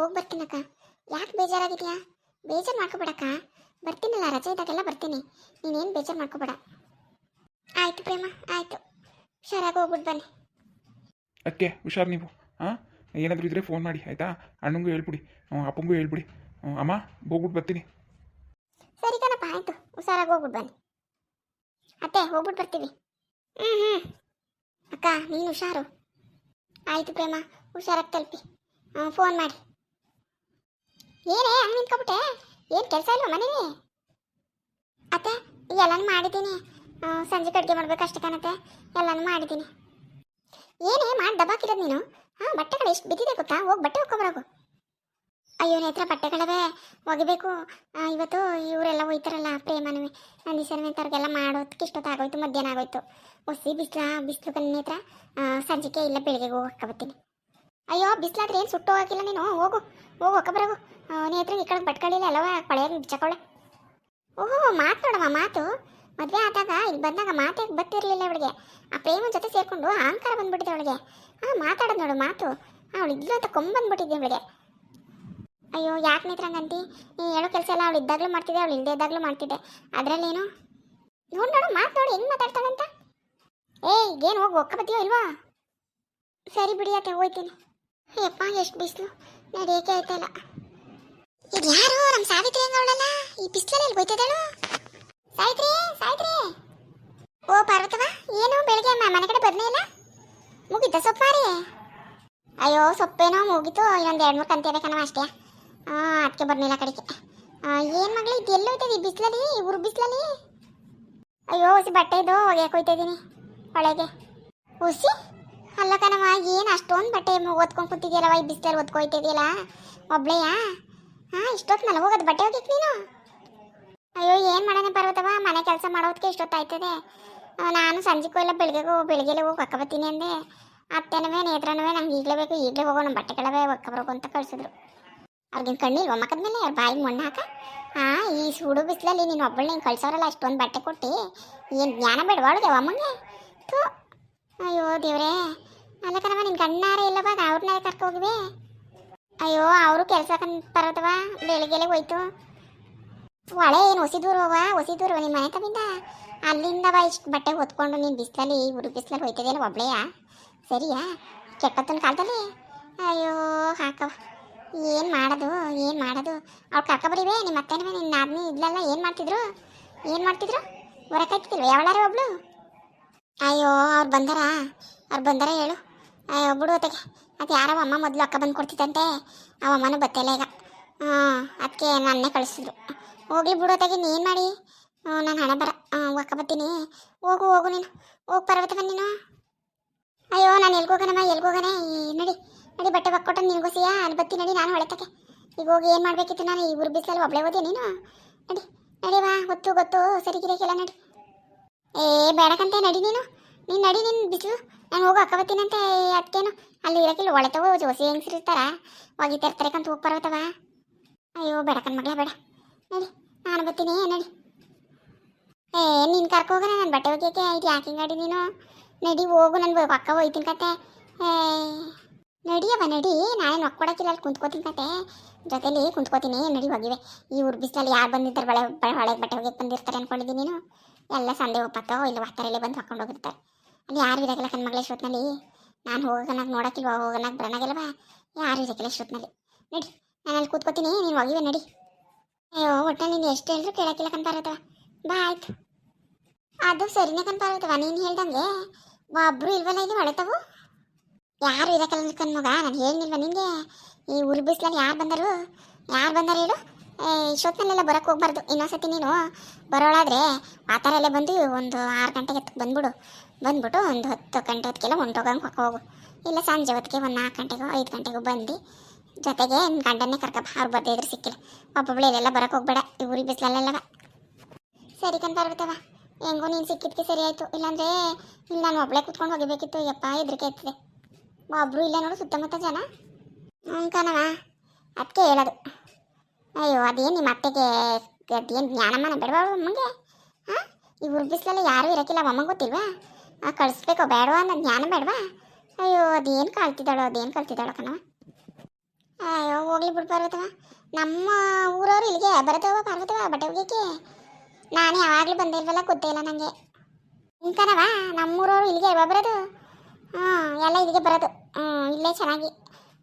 ಹೋಗಿ ಬರ್ತೀನಕ್ಕ. ಯಾಕೆ ಬೇಜಾರಾಗಿದೆಯಾ? ಬೇಜಾರು ಮಾಡ್ಕೋಬೇಡಕ್ಕ. ಬರ್ತೀನಲ್ಲ ರಜೆ ಇದ್ದಾಗೆಲ್ಲ ಬರ್ತೀನಿ. ನೀನೇನು ಬೇಜಾರು ಮಾಡ್ಕೋಬೇಡ. ಆಯಿತು ಪ್ರೇಮ ಆಯಿತು. ಹುಷಾರಾಗಿ ಹೋಗ್ಬಿಟ್ಟು ಬನ್ನಿ. ಅದಕ್ಕೆ ಹುಷಾರು ನೀವು. ಹಾಂ ಏನಾದರೂ ಇದ್ದರೆ ಫೋನ್ ಮಾಡಿ ಆಯಿತಾ? ಅಣ್ಣಂಗೂ ಹೇಳ್ಬಿಡಿ. ಹ್ಞೂ ಅಪ್ಪಂಗೂ ಹೇಳ್ಬಿಡಿ. ಹ್ಞೂ ಅಮ್ಮ ಹೋಗ್ಬಿಟ್ಟು ಬರ್ತೀನಿ. ಸರಿ ಕಣಪ್ಪ ಆಯಿತು. ಹುಷಾರಾಗಿ ಹೋಗ್ಬಿಟ್ಟು ಬನ್ನಿ. ಅತ್ತೆ ಹೋಗ್ಬಿಟ್ಟು ಬರ್ತೀವಿ. ಹ್ಞೂ ಹ್ಞೂ ಅಕ್ಕ ನೀನು ಹುಷಾರು. ಆಯಿತು ಪ್ರೇಮ ಹುಷಾರಾಗಿ ತಲುಪಿ. ಫೋನ್ ಮಾಡಿ. ಏನೇ, ಹಂಗೆ ನಿಂತ್ಕೊಬಿಟ್ಟೆ ಏನು ಕೆಲಸ ಇಲ್ವಾ ಮನೇಲಿ? ಅತ್ತೆ, ಎಲ್ಲನೂ ಮಾಡಿದ್ದೀನಿ. ಸಂಜೆ ಅಡುಗೆ ಮಾಡ್ಬೇಕು ಅಷ್ಟೇ ಕಾಣತ್ತೆ. ಎಲ್ಲನೂ ಮಾಡಿದ್ದೀನಿ. ಏನೇ, ಮಾಡಿ, ದಬ್ಬಾಕಿರೋದು ನೀನು? ಹಾಂ, ಬಟ್ಟೆಗಳು ಎಷ್ಟು ಬಿದ್ದಿದೆ ಗೊತ್ತಾ? ಹೋಗಿ ಬಟ್ಟೆ ಹೋಗ್ಕೊಬರೋಗು ಅಯ್ಯೋ ನೇತ್ರ ಬಟ್ಟೆಗಳವೇ. ಒಗಿಬೇಕು. ಇವತ್ತು ಇವರೆಲ್ಲ ಹೋಯ್ತಾರಲ್ಲ ಪ್ರೇಮನವೇ. ನಂದಿ ಸರ್ವೇಂತವ್ರಿಗೆಲ್ಲ ಮಾಡೋದಕ್ಕೆ ಇಷ್ಟೊತ್ತಾಗೋಯ್ತು ಮಧ್ಯಾಹ್ನ ಆಗೋಯ್ತು. ಒಸಿ ಬಿಸಿಲ, ಬಿಸಿಲು ಕಣ್ಣಿ ಹತ್ರ. ಸಂಜೆಗೆ ಇಲ್ಲ, ಬೆಳಿಗ್ಗೆ ಹೋಗಿ ಹಾಕಬತ್ತೀನಿ ಅಯ್ಯೋ, ಬಿಸಿಲಾದ್ರೆ ಏನು ಸುಟ್ಟು ಹೋಗಿಲ್ಲ ನೀನು? ಹೋಗು ಹೋಗು ಹಾಕ ಬರೋಗು. ನೇತ್ರ ಈ ಕಡೆ ಬಟ್ಕೊಳ್ಳಿಲ್ಲ ಅಲ್ಲವ ಪಳೆಯ ಬಿಚ್ಚಕೊಳ್ಳೆ ಓಹೋ ಮಾತೋಡಮ್ಮ ಮಾತು. ಮದುವೆ ಆದಾಗ ಇಲ್ಲಿ ಬಂದಾಗ ಮಾತೇ ಬತ್ತಿರಲಿಲ್ಲ ಅವಳಿಗೆ ಆ ಪ್ರೇಮನ ಜೊತೆ ಸೇರಿಕೊಂಡು ಅಹಂಕಾರ ಬಂದ್ಬಿಟ್ಟಿದೆ ಅವಳಿಗೆ. ಹಾಂ ಮಾತಾಡೋದು ನೋಡು, ಮಾತು. ಅವಳು ಇದ್ಲು ಅಂತ ಕೊಂಬಂದ್ಬಿಟ್ಟಿದ್ದೆ ಅವಳಿಗೆ ಅಯ್ಯೋ, ಯಾಕೆ ನಿಂತ್ರಂಗಂತಿ ನೀ ಹೇಳೋ ಕೆಲಸ ಎಲ್ಲ ಅವಳು ಇದ್ದಾಗಲೂ ಮಾಡ್ತಿದ್ದೆ ಅವಳು ಇಲ್ಲದೆ ಇದ್ದಾಗಲೂ ಮಾಡ್ತಿದ್ದೆ ಅದರಲ್ಲೇನು ನೋಡು ನೋಡು, ಮಾತು ನೋಡಿ, ಹೆಂಗೆ ಮಾತಾಡ್ತಾಳಂತ? ಏಯ್, ಏನು ಹೋಗಿ ಒಕ್ಕ ಬತ್ತೀಯೋ ಇಲ್ವಾ? ಸರಿ ಬಿಡಿ ಯಾಕೆ ಹೋಯ್ತೀನಿ. ಯಪ್ಪ ಎಷ್ಟು ಬಿಸಿಲು. ನಡೆಯಕ್ಕೆ ಆಯ್ತಲ್ಲ. ಇದು ಯಾರು? ನಮ್ಮ ಸಾವಿತ್ರಿ ಅವಳಲ್ಲ ಈ ಬಿಸಿಲಲ್ಲಿ ಎಲ್ಲಿ ಹೋಯ್ತಿದ್ದಾಳು? ಸಾವಿತ್ರಿ ಸಾವಿತ್ರಿ. ಓ ಪಾರ್ವತವ ಏನು ಬೆಳಿಗ್ಗೆ ಮನೆ ಕಡೆ ಬರ್ನೇ ಇಲ್ಲ ಮುಗಿತ ಸೊಪ್ಪಾರಿ? ಅಯ್ಯೋ, ಸೊಪ್ಪೇನೋ ಮುಗಿತು. ಇನ್ನೊಂದು ಎರಡು ಮೂರು ಕಂತಿದೆ ಕಣವ ಅಷ್ಟೇ. ಹಾಂ ಅದಕ್ಕೆ ಬರ್ನಿಲ್ಲ ಕಡೆಗೆ. ಏನು ಮಗಳು, ಇದು ಎಲ್ಲಿ ಹೋಯ್ತದೆ ಈ ಬಿಸಿಲಲ್ಲಿ ಊರು ಬಿಸಿಲಲ್ಲಿ? ಅಯ್ಯೋ, ಹೊಸಿ ಬಟ್ಟೆ ಇದು ಒಗೆಯಕ್ಕೆ ಹೋಯ್ತಾ ಇದ್ದೀನಿ, ಒಳಗೆ. ಹುಸಿ? ಅಲ್ಲ ಕಣವ ಏನು ಅಷ್ಟೊಂದು ಬಟ್ಟೆ ಓದ್ಕೊಂಡು ಕೂತಿದ್ಯಲ್ಲವ ಈ ಬಿಸಿಲಲ್ಲಿ ಓದ್ಕೊಯ್ತಿದ್ಯಲ್ಲ? ಒಬ್ಳೆಯಾ? ಹಾಂ ಇಷ್ಟೊತ್ತಿನಲ್ಲ ಹೋಗೋದು ಬಟ್ಟೆ ಹೋಗಿಕ್ ನೀನು? ಅಯ್ಯೋ, ಏನು ಮಾಡೋಣ ಪರ್ವತವ? ಮನೆ ಕೆಲಸ ಮಾಡೋದಕ್ಕೆ ಇಷ್ಟೊತ್ತಾಯ್ತದೆ. ನಾನು ಸಂಜೆಗೂ ಇಲ್ಲ, ಬೆಳಗ್ಗೆಗೂ ಬೆಳಗ್ಗೆಲ್ಲ ಹೋಗಿ ಒಕ್ಕಬತ್ತೀನಿ ಅಂದೆ. ಅತ್ತೆನವೇ, ನೇತ್ರನವೇ, ನಂಗೆ ಈಗಲೇ ಬೇಕು, ಈಗಲೇ ಹೋಗೋಣ ಬಟ್ಟೆಗಳವೇ ಒಕ್ಕಬರೋಕು ಅಂತ ಕಳಿಸಿದ್ರು. ಅವ್ರಿಗಿನ ಕಣ್ಣಿಲ್ವ ಮಕ್ಕದ ಮೇಲೆ, ಅವ್ರ ಬಾಯಿಗೆ ಮಣ್ಣು ಹಾಕ. ಹಾಂ ಈ ಸುಡು ಬಿಸಿಲಲ್ಲಿ ನೀನು ಒಬ್ಬಳು ನೀನು ಕಳ್ಸೋರಲ್ಲ ಅಷ್ಟೊಂದು ಬಟ್ಟೆ ಕೊಟ್ಟು, ಏನು ಜ್ಞಾನ ಬೇಡವಾಳಿಗೆ ಅಮ್ಮಂಗೆ ಥೂ. ಅಯ್ಯೋ ದೇವ್ರೇ, ಅಲ್ಲ ಕಣವ ನಿನ್ನ ಗಣ್ಣಾರ ಇಲ್ಲವಾಗ ಅವ್ರನ್ನ ಕರ್ಕೊ ಹೋಗಿವೆ? ಅಯ್ಯೋ, ಅವರು ಕೆಲಸ ಬರೋದವ, ಬೆಳಿಗ್ಗೆಲೆ ಹೋಯ್ತು. ಒಳೆ ಏನು ಹೊಸಿ ದೂರ ಹೋವ? ಹೊಸಿ ದೂರ ನಿಮ್ಮ ಮನೆ ತವಿಂದ ಅಲ್ಲಿಂದ ಬಾ, ಇಷ್ಟು ಬಟ್ಟೆ ಹೊತ್ಕೊಂಡು ನೀನು ಬಿಸಿಲಲ್ಲಿ, ಹುಡುಗ ಬಿಸಿಲಲ್ಲಿ ಹೋಯ್ತದೇನು ಒಬ್ಳೆಯ ಸರಿಯಾ? ಕೆಟ್ಟತ್ತನ ಕಾಲದಲ್ಲಿ? ಅಯ್ಯೋ ಹಾಕವ ಏನು ಮಾಡೋದು ಏನು ಮಾಡೋದು? ಅವ್ಳು ಕರ್ಕೊಬರಿವೆ ನಿಮ್ಮ ಅತ್ತೆನವೇ ನಿನ್ನ ನಾದ್ನಿ ಇದ್ಲಲ್ಲ, ಏನು ಮಾಡ್ತಿದ್ರು? ಏನು ಮಾಡ್ತಿದ್ರು? ಹೊರಕಾಯ್ತಿಲ್ವ ಯಾವಳಾರ ಒಬ್ಳು? ಅಯ್ಯೋ, ಅವ್ರು ಬಂದಾರ? ಅವ್ರು ಬಂದಾರ ಹೇಳು? ಅಯ್ಯೋ, ಬಿಡು ಅತ್ತಗೆ. ಅದು ಅಮ್ಮ ಮೊದಲು ಅಕ್ಕ ಬಂದು ಕೊಡ್ತಿದ್ದಂತೆ. ಅವ ಅಮ್ಮನೂ ಬತ್ತಿಲ್ಲ ಈಗ. ಹಾಂ ಅದಕ್ಕೆ ನನ್ನೇ ಕಳಿಸಿದ್ರು. ಹೋಗ್ಲಿ ಬಿಡು ನೀನು ಮಾಡಿ. ನಾನು ಹಣ ಬರ ಅಕ್ಕ ಬರ್ತೀನಿ ಹೋಗು ಹೋಗು ನೀನು. ಹೋಗಿ ಪರ್ವತವ ನೀನು. ಅಯ್ಯೋ, ನಾನು ಎಲ್ಗೋಗನಮ್ಮ ಎಲ್ಗೋಗನೆ ನಡಿ. ನಡಿ, ಬಟ್ಟೆ ಬಕ್ಕೊಟ್ಟು ನಿನ್ಗೋಸಿಯ ಅಲ್ಲಿ ಬತ್ತಿ ನಡಿ, ನಾನು ಹೊಳೆತಕ್ಕೆ ಈಗ ಹೋಗಿ ಏನು ಮಾಡಬೇಕಿತ್ತು ನಾನು? ಈ ಊರು ಬಿಸಿಲಲ್ಲಿ ಒಬ್ಳೆ ಓದಿ ನೀನು? ನಡಿ ನಡಿ ಬಾ. ಗೊತ್ತು ಗೊತ್ತು. ಸರಿಗಿರಕ್ಕೆಲ್ಲ ನಡಿ. ಏ, ಬೇಡಕಂತೆ ನಡಿ ನೀನು. ನೀನು ನಡಿ ನಿನ್ನ ಬಿಸಿಲು. ನಾನು ಹೋಗು ಅಕ್ಕ ಬರ್ತೀನಂತೆ ಅದಕ್ಕೇನು ಅಲ್ಲಿ ಇರಕ್ಕಿಲ್ಲ ಒಳೆ ತಗೋ, ಜೋಸಿ ಹೆಂಗ್ಸಿರ್ತಾರ ಕಂತ, ಹೋಗಿ ಬರತ್ತವ ಅಯ್ಯೋ, ಬೇಡಕನ್ ಮಗಳ ಬೇಡ. ನಡಿ, ನಾನು ಬರ್ತೀನಿ, ನಡಿ. ಏ, ನೀನು ಕರ್ಕೊ ಹೋಗೋಣ, ನಾನು ಬಟ್ಟೆ ಒಗೆಯಕ್ಕೆ ಇದು ಯಾಕೆ ಗಾಡಿ ನೀನು? ನಡಿ, ಹೋಗು ನನ್ನ ಅಕ್ಕ ಹೋಯ್ತೀನಿ ಕತೆ. ಏ ನಡಿಯವ ನಡಿ. ನಾನೇನು ಒಕ್ಕೊಡಕ್ಕಿಲ್ಲ ಅಲ್ಲಿ ಕುಂತ್ಕೋತೀನಿ ಕತೆ. ಜೊತೆಲಿ ಕುಂತ್ಕೋತೀನಿ, ನಡಿ, ಹೋಗಿವೆ. ಈ ಊರು ಬಿಸಿಲಲ್ಲಿ ಯಾರು ಬಂದಿರ್ತಾರೆ ಬಳೆ ಬಳೆ ಬಟ್ಟೆ ಹೋಗಿ ಬಂದಿರ್ತಾರೆ ಅನ್ಕೊಂಡಿದ್ದೀನಿ ನೀನು. ಎಲ್ಲ ಸಂಡೆ ಒಪ್ಪತ್ತೋ ಇಲ್ಲ ವಾತಾರಲ್ಲೇ ಬಂದು ಹಾಕೊಂಡು ಹೋಗಿರ್ತಾರೆ ಅಲ್ಲಿ ಯಾರು ಇರಕ್ಕಿಲ್ಲ ಕಣ್ ಮಗಳ ಇಷ್ಟೊತ್ತಿನಲ್ಲಿ ನಾನು ಹೋಗೋನಾಗ ನೋಡಕ್ಕಿಲ್ವ, ಹೋಗೋನಾಗ ಬರೋನಾಗಿಲ್ವ ಯಾರು ಇರಕ್ಕಿಲ್ಲ ಇಷ್ಟೊತ್ತಿನಲ್ಲಿ ನಡಿ ನಾನು ಅಲ್ಲಿ ಕೂತ್ಕೋತೀನಿ, ನೀನು ಹೋಗಿವೆ, ನಡಿ. ಅಯ್ಯೋ ಒಟ್ಟ ನೀನು ಎಷ್ಟು ಹೇಳಿದ್ರು ಕೇಳಕ್ಕಿಲ್ಲ ಕಣ್ಪಾರತವ ಬಾ, ಆಯ್ತು. ಅದು ಸರಿನೇ ಕಣ್ಪಾರತವ ನೀನು ಹೇಳ್ದಂಗೆ. ಒಬ್ರು ಇಲ್ವಲ್ಲ ಇಲ್ಲಿ ಹೊಳೆತವು ಯಾರು ಇರಕಲ್ಲ ಕಣ್ಮಗ ನಾನು ಹೇಳಿಲ್ವ ನಿನಗೆ ಈ ಉರು ಬಿಸಿಲಲ್ಲಿ ಯಾರು ಬಂದರು? ಯಾರು ಬಂದಾರ ಹೇಳು? ಇಷ್ಟೊತ್ತಿನಲ್ಲೆಲ್ಲ ಬರೋಕ್ಕೆ ಹೋಗ್ಬಾರ್ದು. ಇನ್ನೊಂದ್ಸತಿ ನೀನು ಬರೋಳಾದ್ರೆ ಎಲ್ಲ ಬಂದು ಒಂದು ಆರು ಗಂಟೆಗೆ ಬಂದ್ಬಿಡು. ಬಂದ್ಬಿಟ್ಟು ಒಂದು ಹತ್ತು ಗಂಟೆ ಹೊತ್ತಿಗೆಲ್ಲ ಹೊಂಟೋಗಂಗೆ ಹೋಗು. ಇಲ್ಲ ಸಂಜೆ ಹೊತ್ತಿಗೆ ಒಂದು ನಾಲ್ಕು ಗಂಟೆಗೋ, ಐದು ಗಂಟೆಗೋ ಬಂದು. ಜೊತೆಗೆ ನಿನ್ನ ಗಂಡನ್ನೇ ಕರ್ಕೊ ಅವ್ರು ಬರ್ದೇ ಇದ್ರೆ ಸಿಕ್ಕಿಲ್ಲ. ಒಬ್ಬೊಬ್ಳು ಇಲ್ಲೆಲ್ಲ ಬರಕ್ಕೆ ಹೋಗ್ಬೇಡ. ಈ ಊರಿಗೆ ಬಿಸಿಲಲ್ಲೆಲ್ಲವ ಸರಿ ಬರ್ತವ ಹೆಂಗೋ ನೀನು ಸಿಕ್ಕಿದ್ಕೆ ಸರಿ ಆಯಿತು. ಇಲ್ಲಾಂದ್ರೆ ಇಲ್ಲಿ ನಾನು ಒಬ್ಳೆ ಕುತ್ಕೊಂಡು ಹೋಗಬೇಕಿತ್ತು. ಯಪ್ಪ, ಹೆದರಿಕೆ ಇರ್ತದೆ ಒಬ್ರು ಇಲ್ಲ ನೋಡು ಸುತ್ತಮುತ್ತ ಜನ. ಹ್ಞೂ ಕಣವ ಅದಕ್ಕೆ ಹೇಳೋದು. ಅಯ್ಯೋ, ಅದೇನು ನಿಮ್ಮ ಅತ್ತೆಗೆ ಏನು ಜ್ಞಾನಮ್ಮನ ಬಿಡಬಾರ್ದು ಅಮ್ಮಂಗೆ? ಹಾಂ? ಈ ಬಿಸಿಲಲ್ಲಿ ಯಾರೂ ಇರೋಕ್ಕಿಲ್ಲ ಅಮ್ಮ ಗೊತ್ತಿಲ್ವಾ? ಕಳಿಸ್ಬೇಕೋ ಬೇಡವಾ ಅನ್ನೋ ಜ್ಞಾನ ಬೇಡವಾ? ಅಯ್ಯೋ, ಅದೇನು ಕಳ್ತಿದ್ದಾಳೋ ಅದೇನು ಕಳ್ತಿದ್ದಾಳೋ ಕಣವ ಅಯ್ಯೋ, ಹೋಗ್ಲಿ ಬಿಡು ಪಾರ್ವತವ ನಮ್ಮ ಊರವ್ರು ಇಲ್ಲಿಗೆ ಬರತವ ಪಾರ್ವತವ ಬಟ್ಟೆ ಹೋಗಿಕ್ಕೆ ನಾನು ಯಾವಾಗಲೂ ಬಂದಿಲ್ವಲ್ಲ, ಗೊತ್ತೇ ಇಲ್ಲ ನನಗೆ ಇಂಕನವ ನಮ್ಮೂರವ್ರು ಇಲ್ಲಿಗೆ ಬರೋದು? ಹ್ಞೂ ಎಲ್ಲ ಇಲ್ಲಿಗೆ ಬರೋದು. ಹ್ಞೂ ಇಲ್ಲೇ ಚೆನ್ನಾಗಿ.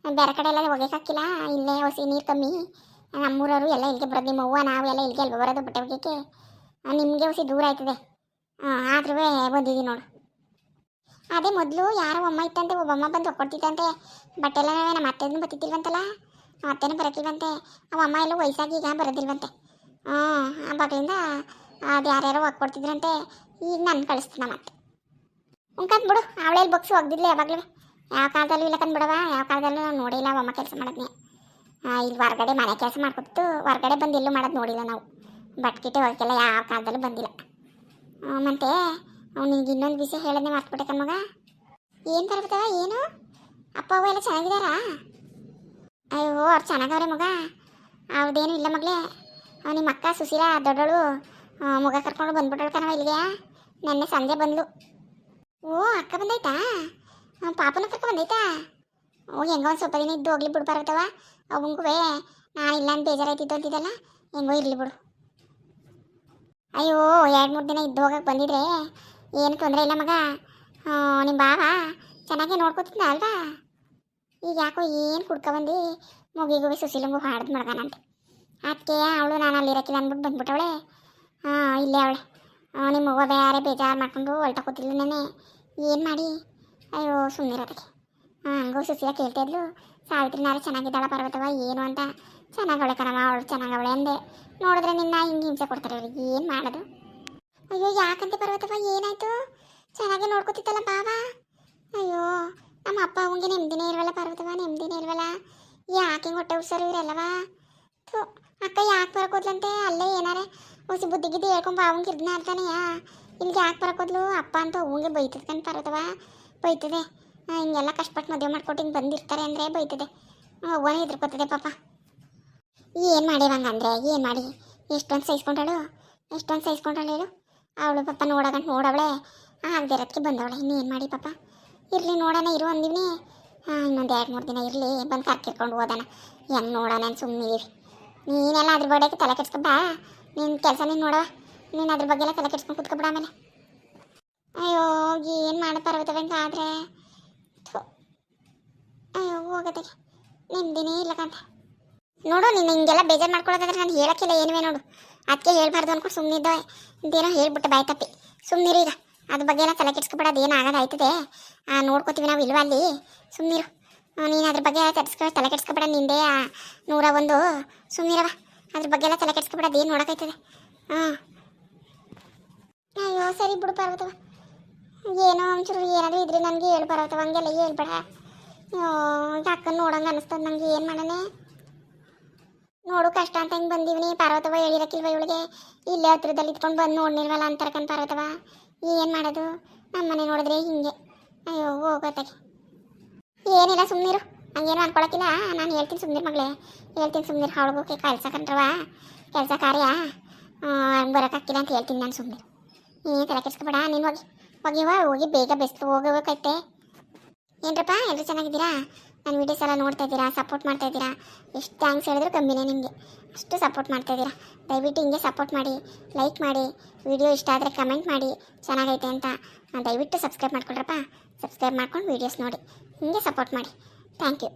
ಬೇರೆ ಕಡೆ ಎಲ್ಲ ಒಗ್ಯಕ್ಕಾಗಿಲ್ಲ ಇಲ್ಲೇ ಹೊಸಿ ನೀರು ಕಮ್ಮಿ. ನಮ್ಮೂರವರು ಎಲ್ಲ ಇಲ್ಲಿಗೆ ಬರೋದು, ನಿಮ್ಮ ಅವ್ವ, ನಾವು ಎಲ್ಲ ಇಲ್ಲಿಗೆ ಅಲ್ವಾ ಬರೋದು ಬಟ್ಟೆ ಹೋಗಿಕ್ಕೆ ನಿಮಗೆ ಹೊಸಿ ದೂರ ಆಯ್ತದೆ. ಹಾಂ ಆದ್ರೂ ಬಂದಿದ್ದೀವಿ ನೋಡು. ಅದೇ ಮೊದಲು ಯಾರೋ ಅಮ್ಮ ಇತ್ತಂತೆ ಒಬ್ಬಮ್ಮ ಬಂದು ಒಕ್ಕೊಡ್ತಿತ್ತಂತೆ. ಬಟ್ಟೆ ಎಲ್ಲ ನಮ್ಮ ಅತ್ತೆನೂ ಬರ್ತಿದ್ದಿಲ್ವಂತಲ್ಲ ನಮ್ಮ ಅತ್ತೆನೂ ಬರತ್ತಿಲ್ವಂತೆ ಅವ ಅಮ್ಮ ಎಲ್ಲ ವಯಸ್ಸಾಗಿ ಈಗ ಬರೋದಿಲ್ವಂತೆ. ಹ್ಞೂ ಆವಾಗಲಿಂದ ಅದು ಯಾರ್ಯಾರೋ ಒಕ್ಕೊಡ್ತಿದ್ರಂತೆ. ಈಗ ನನ್ನ ನಮ್ಮ ಮತ್ತೆ. ಉಂಕಂತ ಬಿಡು ಅವಳೇಲಿ ಬಕ್ಸು ಒಗ್ದಿಲ್ಲ ಯಾವಾಗಲೂ. ಯಾವ ಕಾಲದಲ್ಲೂ ಇಲ್ಲ ಕಂದ್ಬಿಡವ ಯಾವ ಕಾಲದಲ್ಲೂ ನಾವು ನೋಡಿಲ್ಲ ಅಮ್ಮ ಕೆಲಸ ಮಾಡೋದ್ನೇ. ಇಲ್ಲಿ ಹೊರಗಡೆ ಮನೆ ಕೆಲಸ ಮಾಡ್ಕೊಬಿಟ್ಟು ಹೊರಗಡೆ ಬಂದು ಎಲ್ಲೂ ಮಾಡೋದು ನೋಡಿಲ್ಲ ನಾವು. ಬಟ್ಕಿಟ್ಟೆ ಹೋಗಕ್ಕೆಲ್ಲ ಯಾವ ಕಾಲದಲ್ಲೂ ಬಂದಿಲ್ಲ. ಮತ್ತೆ ಅವ್ನಿಗೆ ಇನ್ನೊಂದು ವಿಷಯ ಹೇಳೋದೇ ಮರ್ತ್ಬಿಟ್ಟೆ ಮಗ. ಏನು ಬರ್ಬೋದವ ಏನು? ಅಪ್ಪ, ಅವ್ವ ಎಲ್ಲ ಚೆನ್ನಾಗಿದ್ದಾರಾ? ಅಯ್ಯೋ, ಅವ್ರು ಚೆನ್ನಾಗವ್ರೆ ಮಗ. ಅವ್ರದ್ದೇನು ಇಲ್ಲ ಮಗಳೇ. ನಿಮ್ಮ ಅಕ್ಕ ಸುಶೀಲ ದೊಡ್ಡಳು ಮಗ ಕರ್ಕೊಂಡು ಬಂದ್ಬಿಟ್ಟಳು ಕಣವ ಇಲ್ಲಿಗೆ. ನೆನ್ನೆ ಸಂಜೆ ಬಂದ್ಲು. ಓ, ಅಕ್ಕ ಬಂದೈತಾ ಪಾಪನ ಕರ್ಕೊಂಡು ಬಂದೈತಾ ಓ, ಹೆಂಗ ಒಂದು ಸ್ವಲ್ಪ ದಿನ ಇದ್ದು ಹೋಗ್ಲಿ ಬಿಡು ಬರ್ತವ ಅವಂಗೂ ನಾನು ಇಲ್ಲ ಅಂತ ಬೇಜಾರಾಯ್ತಿದ್ದು ಅಂತಿದ್ದಲ್ಲ, ಹೆಂಗೋ ಇರಲಿ ಬಿಡು. ಅಯ್ಯೋ, ಎರಡು ಮೂರು ದಿನ ಇದ್ದು ಹೋಗಕ್ಕೆ ಬಂದಿದ್ರೆ ಏನು ತೊಂದರೆ ಇಲ್ಲ ಮಗ. ನಿಮ್ಮ ಬಾವ ಚೆನ್ನಾಗಿ ನೋಡ್ಕೊತಿದ್ದ ಅಲ್ವಾ? ಈಗ ಯಾಕೋ ಏನು ಕುಡ್ಕೊಬಂದು ಮುಗಿಗೂ ಸುಶೀಲಂಗೂ ಹಾಡ್ದು ಮಡ್ಗಾನಂತೆ ಅದಕ್ಕೆ ಅವಳು ನಾನು ಅಲ್ಲಿ ಇರೋಕ್ಕಿಲ್ಲ ಅಂದ್ಬಿಟ್ಟು ಬಂದ್ಬಿಟ್ಟವಳೆ. ಹಾಂ, ಇಲ್ಲೇ ಅವಳೆ. ನಿಮ್ಮ ಅವ್ವ ಬೇರೆ ಬೇಜಾರು ಮಾಡ್ಕೊಂಡು ಹೊಲ್ಟ ನಾನೇ ಏನು ಮಾಡಿ? ಅಯ್ಯೋ ಸುಮ್ಮನೆ ಇರೋದಕ್ಕೆ ಹಾಂ, ಹಂಗೂ ಸುಶೀಲ ಕೇಳ್ತಾ ಇದ್ಲು. ಸಾವಿತ್ರಿ ನಾರು ಚೆನ್ನಾಗಿದ್ದಾಳ ಪರ್ವತವ ಏನು ಅಂತ? ಚೆನ್ನಾಗವಳೆ ಕಣವ ಅವಳು ಚೆನ್ನಾಗವಳೆ ಅಂದೆ. ನೋಡಿದ್ರೆ ನಿನ್ನ ಹಿಂಗೆ ಹಿಂಸೆ ಕೊಡ್ತಾರೆ ಅವ್ರಿಗೆ ಏನು ಮಾಡೋದು? ಅಯ್ಯೋ, ಯಾಕಂತೆ ಪರ್ವತವ ಏನಾಯ್ತು? ಚೆನ್ನಾಗಿ ನೋಡ್ಕೊತಿತ್ತಲ್ಲ ಬಾವ ಅಯ್ಯೋ, ನಮ್ಮ ಅಪ್ಪ ಅವಂಗೆ ನೆಮ್ಮದಿನೇ ಇಲ್ವಲ್ಲ ಪರ್ವತವ ನೆಮ್ಮದಿನೇ ಇಲ್ವಲ್ಲ? ಯಾಕೆ ಹೊಟ್ಟೆ ಹುಷಾರು ಇರಲ್ಲವ ಥೂ, ಅಕ್ಕ ಯಾಕೆ ಬರಕೋದ್ಲಂತೆ ಅಲ್ಲೇ ಏನಾರೆ ಹೊಸಿ ಬುದ್ಧಿ ಗಿದ್ದಿ ಹೇಳ್ಕೊಂಬ ಅವಂಗೆ ಇದ್ನ ಅರ್ತಾನೆಯಾ ಇಲ್ಲಿಗೆ ಯಾಕೆ ಬರಕೋದ್ಲು ಅಪ್ಪ ಅಂತ ಅವಂಗೆ ಬೈತದ ಪರ್ವತವ ಬೈತದೆ. ಹಿಂಗೆಲ್ಲ ಕಷ್ಟಪಟ್ಟು ಮದುವೆ ಮಾಡ್ಕೊಟ್ಟು ಹಿಂಗೆ ಬಂದಿರ್ತಾರೆ ಅಂದರೆ ಬೈತದೆ. ಅವ್ವನ ಹೆದರ್ಕೋತದೆ ಪಾಪ. ಏನು ಮಾಡಿವಂಗಂದ್ರೆ ಏನು ಮಾಡಿ? ಎಷ್ಟೊಂದು ಸಹಿಸ್ಕೊಂಡಳು? ಎಷ್ಟೊಂದು ಸಹಿಸ್ಕೊಂಡಳು ಹೇಳು? ಅವಳು ಪಾಪ ನೋಡೋಗಂಟು ನೋಡವಳೆ. ಆಗದಿರೋದಕ್ಕೆ ಬಂದವಳೆ. ಇನ್ನೇನು ಮಾಡಿ ಪಾಪ? ಇರಲಿ ನೋಡೋಣ, ಇರು ಅಂದಿವ್ನಿ. ಇನ್ನೊಂದು ಎರಡು ಮೂರು ದಿನ ಇರಲಿ. ಬಂದು ಕರ್ಕಿರ್ಕೊಂಡು ಹೋದಾನ ಹೆಂಗೆ ನೋಡೋಣ ಸುಮ್ಮನೆ ನೀನೆಲ್ಲ ಅದ್ರ ಬಡೆಗೆ ತಲೆ ಕೆಡ್ಸ್ಕೊಂಬ ನಿನ್ನ ಕೆಲಸ ನೀನು ನೋಡವ ನೀನು ಅದ್ರ ಬಗ್ಗೆ ಎಲ್ಲ ತಲೆ ಕೆಡ್ಸ್ಕೊಂಡು ಕೂತ್ಕೊಬಿಡ ಆಮೇಲೆ. ಅಯ್ಯೋ, ಏನು ಮಾಡೋ ಪರ್ವತವೆ ಆದರೆ? ಹೋಗತ್ತೆ ನಿಮ್ದಿನೇ ಇಲ್ಲಕಂತ ನೋಡು ನೀನು ಹಿಂಗೆಲ್ಲ ಬೇಜಾರು ಮಾಡ್ಕೊಳ್ಳೋದಾದ್ರೆ ನಾನು ಹೇಳಕ್ಕಿಲ್ಲ ಏನುವೆ ನೋಡು. ಅದಕ್ಕೆ ಹೇಳ್ಬಾರ್ದು ಅನ್ಕೊಂಡು ಸುಮ್ಮನಿದ್ದೆ ಇದೇನೋ ಹೇಳ್ಬಿಟ್ಟು ಬಾಯ್ ತಪ್ಪಿ. ಸುಮ್ಮನಿರು ಈಗ. ಅದ್ರ ಬಗ್ಗೆ ಎಲ್ಲ ತಲೆ ಕೆಡ್ಸ್ಕೊಬೇಡ ಏನು ಆಗೋದು ಆಯ್ತದೆ. ನೋಡ್ಕೋತೀವಿ ನಾವು ಇಲ್ವಾ ಅಲ್ಲಿ? ಸುಮ್ಮನಿರು ನೀನು ಅದ್ರ ಬಗ್ಗೆ ಕೆಡ್ಸ್ಕೊ ತಲೆ ಕೆಡ್ಸ್ಕೊಬೇಡ ನಿಂದೆ ನೂರ ಒಂದು ಸುಮ್ಮನಿರವ ಅದ್ರ ಬಗ್ಗೆ ಎಲ್ಲ ತಲೆ ಕೆಡ್ಸ್ಕೊಬೇಡ ಏನು ನೋಡೋಕೈತದೆ ಹಾಂ ಅಯ್ಯೋ, ಸರಿ ಬಿಡು ಪಾರ್ವತವ ಏನೋ ಒಂಚೂರು ಏನಾದರೂ ಇದ್ರೆ ನನಗೆ ಹೇಳು ಪಾರ್ವತವ ಹಂಗೆಲ್ಲ ಹೇಳ್ಬೇಡ. ಅಯ್ಯೋ ನೋಡಂಗ ಅನಿಸ್ತದೆ ನನಗೆ ಏನು ಮಾಡನೆ ನೋಡು ಕಷ್ಟ ಅಂತ ಹಿಂಗೆ ಬಂದಿವಿನಿ ಪಾರ್ವತವ ಹೇಳಿರಕ್ಕಿಲ್ವ ಇವಳಿಗೆ? ಇಲ್ಲೇ ಹತ್ರದಲ್ಲಿ ಇದ್ಕೊಂಡು ಬಂದು ನೋಡ್ನಿಲ್ವಲ್ಲ ಅಂತಾರಕಂತ ಪಾರ್ವತವ ಏನು ಮಾಡೋದು? ನಮ್ಮ ಮನೆ ನೋಡಿದ್ರೆ ಹಿಂಗೆ. ಅಯ್ಯೋ ಹೋಗೋತ್ತಾಗೆ ಏನಿಲ್ಲ ಸುಮ್ಮನಿರು ಹಂಗೇನು ಅನ್ಕೊಳಕ್ಕಿಲ್ಲ ನಾನು ಹೇಳ್ತೀನಿ ಸುಮ್ಮನಿರು ಮಗಳೇ. ಹೇಳ್ತೀನಿ ಸುಮ್ಮನಿರು ಅವಳಿಗೋಕೆ ಕೆಲಸ ಕಂಡ್ರವ ಕೆಲಸ ಕಾರ್ಯ. ಬರೋಕ್ಕಾಗಿಲ್ಲ ಅಂತ ಹೇಳ್ತೀನಿ ನಾನು ಸುಮ್ಮನಿರು ಏನು ತಲೆ ಕೆಡ್ಸ್ಕೊಬೇಡ, ನೀನು ಹೋಗಿ. ಹೋಗಿವ ಹೋಗಿ, ಬೇಗ ಬೆಸ್ಟ್ ಹೋಗಬೇಕೈತೆ ಏನ್ರಪ್ಪ ಎಲ್ಲರೂ ಚೆನ್ನಾಗಿದ್ದೀರಾ? ನನ್ನ ವೀಡಿಯೋಸ್ ಎಲ್ಲ ನೋಡ್ತಾ ಇದ್ದೀರಾ ಸಪೋರ್ಟ್ ಮಾಡ್ತಾ ಇದ್ದೀರಾ? ಎಷ್ಟು ಥ್ಯಾಂಕ್ಸ್ ಹೇಳಿದ್ರು ಕಮ್ಮಿನೇ ನಿಮಗೆ. ಅಷ್ಟು ಸಪೋರ್ಟ್ ಮಾಡ್ತಾ ಇದ್ದೀರಾ. ದಯವಿಟ್ಟು ಹಿಂಗೆ ಸಪೋರ್ಟ್ ಮಾಡಿ ಲೈಕ್ ಮಾಡಿ ವಿಡಿಯೋ ಇಷ್ಟ ಆದರೆ ಕಮೆಂಟ್ ಮಾಡಿ, ಚೆನ್ನಾಗೈತೆ ಅಂತ. ದಯವಿಟ್ಟು ಸಬ್ಸ್ಕ್ರೈಬ್ ಮಾಡ್ಕೊಳ್ರಪ್ಪ. ಸಬ್ಸ್ಕ್ರೈಬ್ ಮಾಡ್ಕೊಂಡು ವೀಡಿಯೋಸ್ ನೋಡಿ. ಹಿಂಗೆ ಸಪೋರ್ಟ್ ಮಾಡಿ. Thank you